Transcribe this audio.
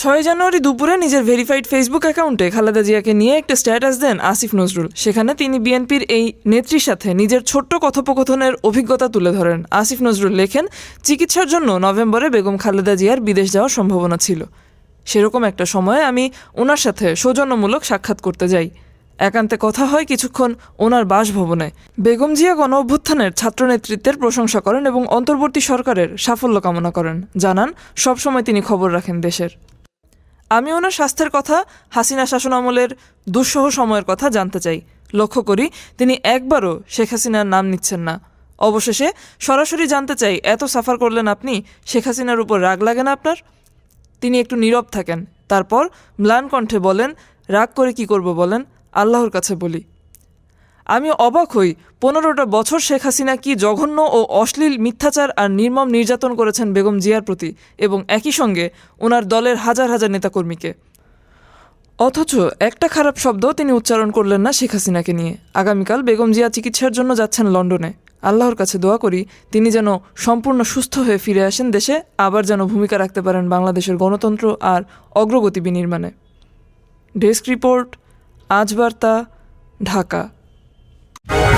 ছয় জানুয়ারি দুপুরে নিজের ভেরিফাইড ফেসবুক অ্যাকাউন্টে খালেদা জিয়াকে নিয়ে একটা স্ট্যাটাস দেন আসিফ নজরুল। সেখানে তিনি বিএনপির এই নেত্রীর সাথে নিজের ছোট্ট কথোপকথনের অভিজ্ঞতা তুলে ধরেন। আসিফ নজরুল লেখেন, চিকিৎসার জন্য নভেম্বরে বেগম খালেদা জিয়ার বিদেশ যাওয়ার সম্ভাবনা ছিল। সেরকম একটা সময়ে আমি ওনার সাথে সৌজন্যমূলক সাক্ষাৎ করতে যাই। একান্তে কথা হয় কিছুক্ষণ ওনার বাসভবনে। বেগম জিয়া গণ অভ্যুত্থানের ছাত্র নেতৃত্বের প্রশংসা করেন এবং অন্তর্বর্তী সরকারের সাফল্য কামনা করেন। জানান, সবসময় তিনি খবর রাখেন দেশের। আমি ওনার স্বাস্থ্যের কথা, হাসিনা শাসন আমলের দুঃসহ সময়ের কথা জানতে চাই। লক্ষ্য করি, তিনি একবারও শেখ হাসিনার নাম নিচ্ছেন না। অবশেষে সরাসরি জানতে চাই, এত সাফার করলেন আপনি, শেখ হাসিনার উপর রাগ লাগে না আপনার? তিনি একটু নীরব থাকেন, তারপর ম্লান কণ্ঠে বলেন, রাগ করে কি করব বলেন? আল্লাহর কাছে বলি। আমি অবাক হই। পনেরোটা বছর শেখ হাসিনা কি জঘন্য ও অশ্লীল মিথ্যাচার আর নির্মম নির্যাতন করেছেন বেগম জিয়ার প্রতি এবং একই সঙ্গে ওনার দলের হাজার হাজার নেতাকর্মীকে? অথচ একটা খারাপ শব্দ তিনি উচ্চারণ করলেন না শেখ হাসিনাকে নিয়ে। আগামীকাল বেগম জিয়া চিকিৎসার জন্য যাচ্ছেন লন্ডনে। আল্লাহর কাছে দোয়া করি, তিনি যেন সম্পূর্ণ সুস্থ হয়ে ফিরে আসেন দেশে, আবার যেন ভূমিকা রাখতে পারেন বাংলাদেশের গণতন্ত্র আর অগ্রগতি বিনির্মাণে। ডেস্ক রিপোর্ট, আজ বার্তা, ঢাকা। Bye.